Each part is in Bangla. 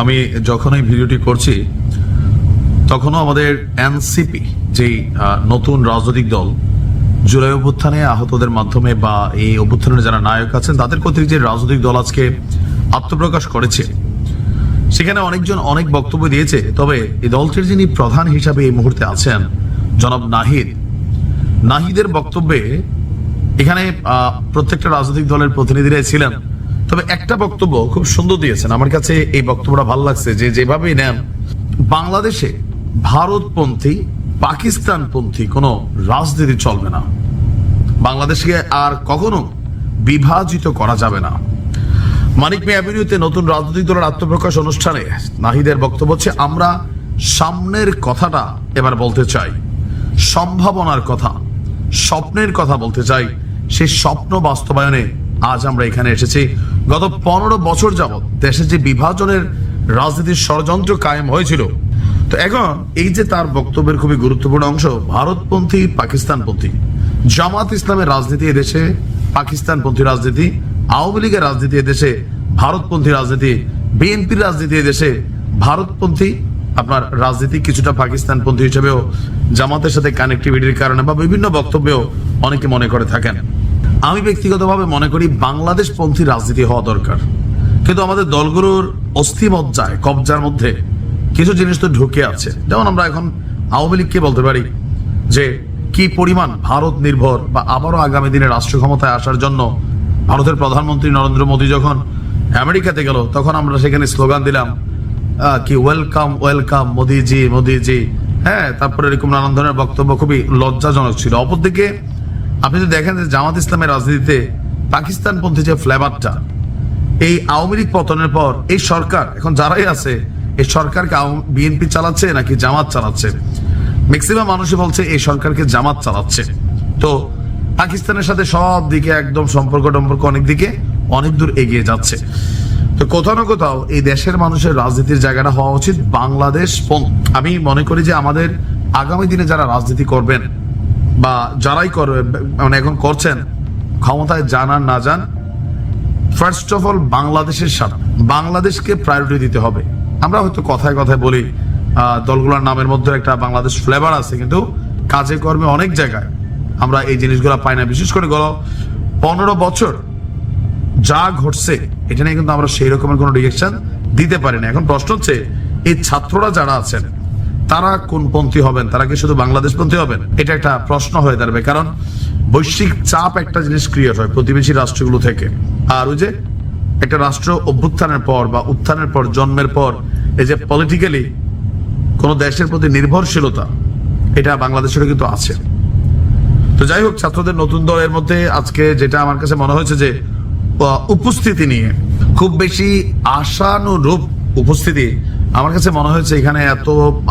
আমি যখন এই ভিডিওটি করছি, তখনও আমাদের এনসিপি, যেই নতুন রাজনৈতিক দল, জুলাই অভ্যুত্থানে আহতদের মাধ্যমে বা এই অভ্যুত্থানের যারা নায়ক আছেন, তাদের কর্তৃক যে রাজনৈতিক দল আজকে আত্মপ্রকাশ করেছে, সেখানে অনেকজন অনেক বক্তব্য দিয়েছে। তবে এই দলটির যিনি প্রধান হিসাবে এই মুহূর্তে আছেন, জনাব নাহিদ, নাহিদের বক্তব্যে এখানে প্রত্যেকটা রাজনৈতিক দলের প্রতিনিধিরাই ছিলেন। তবে একটা বক্তব্য খুব সুন্দর দিয়েছেন। আমার কাছে এই বক্তব্যটা ভালো লাগছে যে যেভাবেই নেন, বাংলাদেশে ভারতপন্থী, পাকিস্তানপন্থী কোনো রাজনীতি চলবে না। বাংলাদেশকে আর কখনো বিভাজিত করা যাবে না। মানিক মে অ্যাভিনিউতে নতুন রাজনৈতিক দলের আত্মপ্রকাশ অনুষ্ঠানে নাহিদের বক্তব্য হচ্ছে, আমরা সামনের কথাটা এবার বলতে চাই। সম্ভাবনার কথা, স্বপ্নের কথা বলতে চাই। সেই স্বপ্ন বাস্তবায়নে আজ আমরা এখানে এসেছি। গত পনেরো বছর যাবৎ দেশে যে বিভাজনের রাজনীতির ষড়যন্ত্র কায়েম হয়েছিল, তো এখন এই যে তার বক্তব্যের খুবই গুরুত্বপূর্ণ অংশ, ভারতপন্থী, পাকিস্তানপন্থী। জামাত ইসলামের রাজনীতি এদেশে পাকিস্তানপন্থী রাজনীতি, আওয়ামী লীগের রাজনীতি এদেশে ভারতপন্থী রাজনীতি, বিএনপির রাজনীতি এদেশে ভারতপন্থী, আপনার রাজনীতি কিছুটা পাকিস্তানপন্থী হিসেবেও জামাতের সাথে কানেক্টিভিটির কারণে বা বিভিন্ন বক্তব্যেও অনেকে মনে করে থাকেন। আমি ব্যক্তিগতভাবে মনে করি বাংলাদেশ পন্থী রাজনীতি হওয়া দরকার। কিন্তু আমাদের দলগুলোর অস্থিমজ্জায় কবজার মধ্যে কিছু জিনিস তো ঢুকে আছে। যেমন আমরা এখন আওয়ামী লীগকে বলতে পারি যে, কি পরিমাণ ভারত নির্ভর বা আবারও আগামী দিনে রাষ্ট্র ক্ষমতায় আসার জন্য ভারতের প্রধানমন্ত্রী নরেন্দ্র মোদী যখন আমেরিকাতে গেল, তখন আমরা সেখানে স্লোগান দিলাম কি ওয়েলকাম ওয়েলকাম, মোদিজি মোদিজি। হ্যাঁ তারপরে এরকম নানান ধরনের বক্তব্য খুবই লজ্জাজনক ছিল। অপরদিকে আপনি যদি দেখেন যে জামাত ইসলামের রাজনীতিতে পাকিস্তানপন্থী যে ফ্লেভারটা, এই আওয়ামী লীগ পতনের পর এই সরকার, এখন যারাই আছে, এই সরকারকে বিএনপি চালাচ্ছে নাকি জামাত চালাচ্ছে? ম্যাক্সিমাম মানুষই বলছে এই সরকারকে জামাত চালাচ্ছে। তো পাকিস্তানের সাথে সব দিকে একদম সম্পর্ক টম্পর্ক অনেক দিকে অনেক দূর এগিয়ে যাচ্ছে। তো কোথাও না কোথাও এই দেশের মানুষের রাজনীতির জায়গাটা হওয়া উচিত বাংলাদেশ আমি মনে করি যে আমাদের আগামী দিনে যারা রাজনীতি করবেন বা যারাই করবে মানে এখন করছেন, ক্ষমতায় জানান না যান ফার্স্ট অফ অল বাংলাদেশের সাথে বাংলাদেশকে প্রায়োরিটি দিতে হবে। আমরা হয়তো কথায় কথায় বলি দলগুলোর নামের মধ্যে একটা বাংলাদেশ ফ্লেভার আছে, কিন্তু কাজে কর্মে অনেক জায়গায় আমরা এই জিনিসগুলো পাই না। বিশেষ করে গেল পনেরো বছর যা ঘটছে, এটা নিয়ে কিন্তু আমরা সেই রকমের কোনো রিয়েকশন দিতে পারি না। এখন প্রশ্ন হচ্ছে, এই ছাত্ররা যারা আছেন তারা কোন পন্থী হবেন? তারা কি শুধু বাংলাদেশ পন্থী হবেন? এটা একটা প্রশ্ন হয়ে দাঁড়াবে, কারণ বৈশ্বিক চাপ একটা জিনিস ক্রিয়েট হয় প্রতিবেশী রাষ্ট্রগুলো থেকে। আর ওই যে একটা রাষ্ট্র অভ্যুত্থানের পর বা উত্থানের পর, জন্মের পর, এই যে পলিটিক্যালি কোনো দেশের প্রতি নির্ভরশীলতা, এটা বাংলাদেশেরও কিন্তু আছে। তো যাই হোক, ছাত্রদের নতুন দলের মধ্যে আজকে যেটা আমার কাছে মনে হয়েছে যে উপস্থিতি নিয়ে খুব বেশি আশানুরূপ উপস্থিতি আমার কাছে মনে হয়েছে এখানে এত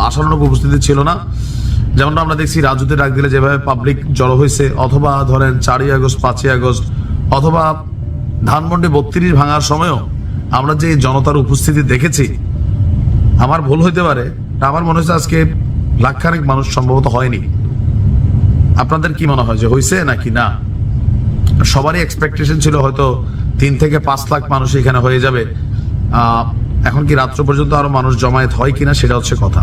আশানুরূপ উপস্থিতি ছিল না। যেমনটা আমরা দেখছি, রাজুতে ডাক দিলে যেভাবে পাবলিক জড়ো হয়েছে, অথবা ধরেন চারই আগস্ট, পাঁচই আগস্ট, অথবা ধানমন্ডি বত্রিশ ভাঙার সময়ও আমরা যে জনতার উপস্থিতি দেখেছি, আমার ভুল হইতে পারে আমার মনে হচ্ছে আজকে লাখখানেক মানুষ সম্ভবত হয়নি। আপনাদের কি মনে হয় যে হয়েছে নাকি না? সবারই এক্সপেকটেশন ছিল হয়তো তিন থেকে পাঁচ লাখ মানুষ এখানে হয়ে যাবে। এখন কি রাত্র পর্যন্ত আরও মানুষ জমায়েত হয় কিনা সেটা হচ্ছে কথা।